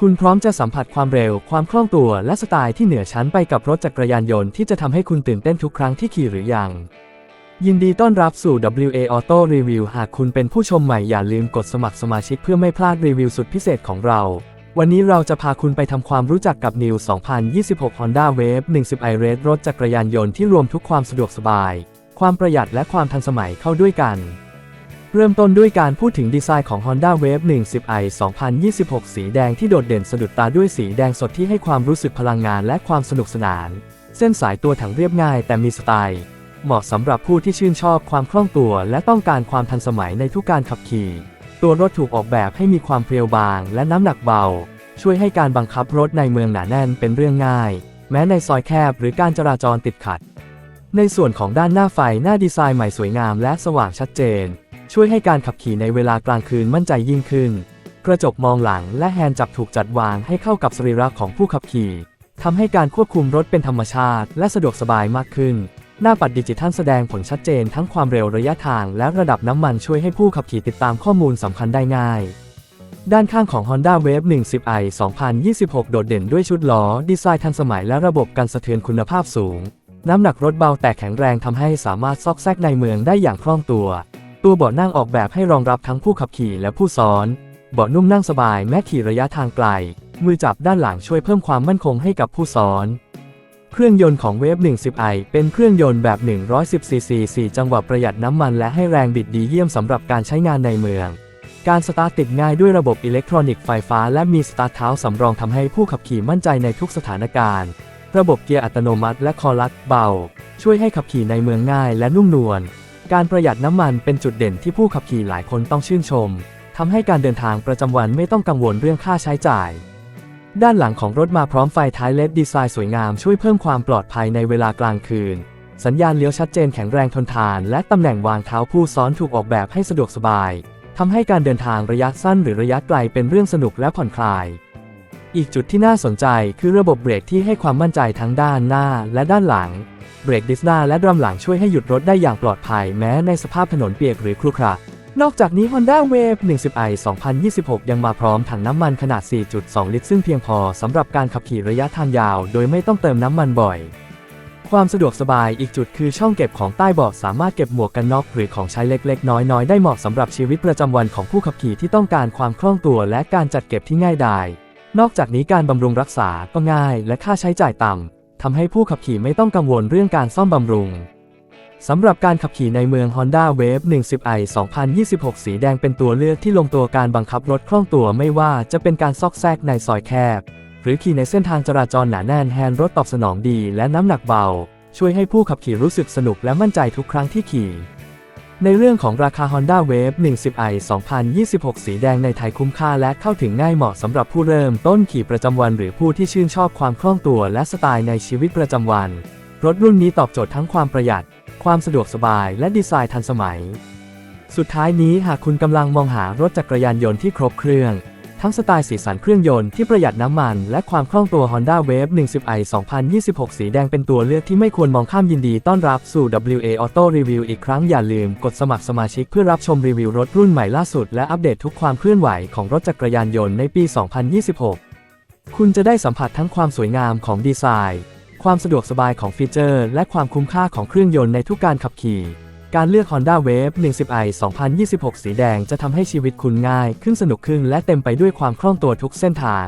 คุณพร้อมจะสัมผัสความเร็ว ความคล่องตัว และสไตล์ที่เหนือชั้นไปกับรถจักรยานยนต์ที่จะทำให้คุณตื่นเต้นทุกครั้งที่ขี่หรือยัง ยินดีต้อนรับสู่ WA Auto Review หากคุณเป็นผู้ชมใหม่อย่าลืมกดสมัครสมาชิกเพื่อไม่พลาดรีวิวสุดพิเศษของเรา วันนี้เราจะพาคุณไปทำความรู้จักกับ New 2026 Honda Wave 10 i Red รถจักรยานยนต์ที่รวมทุกความสะดวกสบาย ความประหยัดและความทันสมัยเข้าด้วยกัน เริ่มต้นด้วยการพูดถึงดีไซน์ของ Honda Wave 10i 2026 สีแดงที่โดดเด่นสะดุดตาด้วยสีแดงสดที่ให้ความรู้สึกพลังงานและความสนุกสนาน เส้นสายตัวถังเรียบง่ายแต่มีสไตล์ เหมาะสำหรับผู้ที่ชื่นชอบความคล่องตัว และต้องการความทันสมัยในทุกการขับขี่ ตัวรถถูกออกแบบให้มีความเพรียวบาง และน้ำหนักเบา ช่วยให้การบังคับรถในเมืองหนาแน่นเป็นเรื่องง่าย แม้ในซอยแคบหรือการจราจรติดขัด ในส่วนของด้านหน้าไฟหน้าดีไซน์ใหม่สวยงามและสว่างชัดเจน ช่วยให้การขับขี่ในเวลากลางคืนมั่นใจยิ่งขึ้น กระจกมองหลังและแฮนด์จับถูกจัดวางให้เข้ากับสรีระของผู้ขับขี่ทำให้การควบคุมรถเป็นธรรมชาติ และสะดวกสบายมากขึ้น หน้าปัดดิจิทัลแสดงผลชัดเจนทั้งความเร็วระยะทาง และระดับน้ำมันช่วยให้ผู้ขับขี่ติดตามข้อมูลสำคัญได้ง่าย ด้านข้างของ Honda Wave 110i 2026 โดดเด่นด้วยชุดล้อ ดีไซน์ทันสมัยและระบบกันสะเทือนคุณภาพสูง น้ำหนักรถเบาแต่แข็งแรงทำให้สามารถซอกแซกในเมืองได้อย่างคล่องตัว ตัวเบาะนั่งออกแบบให้รองรับทั้งผู้ขับขี่และผู้ซ้อน เบาะนุ่มนั่งสบายแม้ขี่ระยะทางไกล มือจับด้านหลังช่วยเพิ่มความมั่นคงให้กับผู้ซ้อน เครื่องยนต์ของ Wave 10i เป็นเครื่องยนต์แบบ 110 cc 4 จังหวะประหยัดน้ำมันและให้แรงบิดดีเยี่ยมสำหรับการใช้งานในเมือง การสตาร์ทติดง่ายด้วยระบบอิเล็กทรอนิกส์ไฟฟ้าและมีสตาร์ทเท้าสำรองทำให้ผู้ขับขี่มั่นใจในทุกสถานการณ์ ระบบเกียร์อัตโนมัติและคอลัดเบา ช่วยให้ขับขี่ในเมืองง่ายและนุ่มนวล การประหยัดน้ำมันเป็นจุดเด่นที่ผู้ขับขี่หลายคนต้องชื่นชมทำให้การเดินทางประจำวันไม่ต้องกังวลเรื่องค่าใช้จ่าย ด้านหลังของรถมาพร้อมไฟท้ายเลดดีไซน์สวยงามช่วยเพิ่มความปลอดภัยในเวลากลางคืน สัญญาณเลี้ยวชัดเจนแข็งแรงทนทาน และตำแหน่งวางเท้าผู้ซ้อนถูกออกแบบให้สะดวกสบายทำให้การเดินทางระยะสั้นหรือระยะไกลเป็นเรื่องสนุกและผ่อนคลาย อีกจุดที่น่าสนใจคือระบบเบรกที่ให้ความมั่นใจทั้งด้านหน้าและด้านหลัง เบรกดิสหน้าและดรัมหลังช่วยให้หยุดรถได้อย่างปลอดภัยแม้ในสภาพถนนเปียกหรือครุขระ นอกจากนี้ Honda Wave 10i 2026 ยังมาพร้อมถังน้ำมันขนาด 4.2 ลิตร ซึ่งเพียงพอสำหรับการขับขี่ระยะทางยาว โดยไม่ต้องเติมน้ำมันบ่อย ความสะดวกสบายอีกจุดคือช่องเก็บของใต้เบาะสามารถเก็บหมวกกันน็อกหรือของใช้เล็กๆ น้อยๆ ได้เหมาะสำหรับชีวิตประจำวันของผู้ขับขี่ที่ต้องการความคล่องตัวและการจัดเก็บที่ง่ายดาย นอกจากนี้การบำรุงรักษาก็ง่ายและค่าใช้จ่ายต่ำทำให้ผู้ขับขี่ไม่ต้องกังวลเรื่องการซ่อมบำรุงสำหรับการขับขี่ในเมือง Honda Wave 10i 2026 สีแดงเป็นตัวเลือกที่ลงตัวการบังคับรถคล่องตัวไม่ว่าจะเป็นการซอกแซกในซอยแคบ หรือขี่ในเส้นทางจราจรหนาแน่นแฮนด์รถตอบสนองดีและน้ำหนักเบา ช่วยให้ผู้ขับขี่รู้สึกสนุกและมั่นใจทุกครั้งที่ขี่ ในเรื่องของราคา Honda Wave 10i 2026 สีแดงในไทยคุ้มค่าและเข้าถึงง่ายเหมาะสำหรับผู้เริ่มต้นขี่ประจำวันหรือผู้ที่ชื่นชอบความคล่องตัวและสไตล์ในชีวิตประจำวัน รถรุ่นนี้ตอบโจทย์ทั้งความประหยัด ความสะดวกสบายและดีไซน์ทันสมัย สุดท้ายนี้หากคุณกำลังมองหารถจักรยานยนต์ที่ครบเครื่อง ทั้งสไตล์สีสันเครื่องยนต์ที่ประหยัดน้ำมัน และความคล่องตัว Honda Wave 10i 2026 สีแดงเป็นตัวเลือกที่ไม่ควรมองข้ามยินดีต้อนรับสู่ WA Auto Review อีกครั้งอย่าลืมกดสมัครสมาชิกเพื่อรับชมรีวิวรถรุ่นใหม่ล่าสุด และอัปเดตทุกความเคลื่อนไหวของรถจักรยานยนต์ในปี 2026 คุณจะได้สัมผัสทั้งความสวยงามของดีไซน์ ความสะดวกสบายของฟีเจอร์ และความคุ้มค่าของเครื่องยนต์ในทุกการขับขี่ การเลือก Honda Wave 10i 2026 สีแดงจะทำให้ชีวิตคุณง่าย ขึ้นสนุกขึ้นและเต็มไปด้วยความคล่องตัวทุกเส้นทาง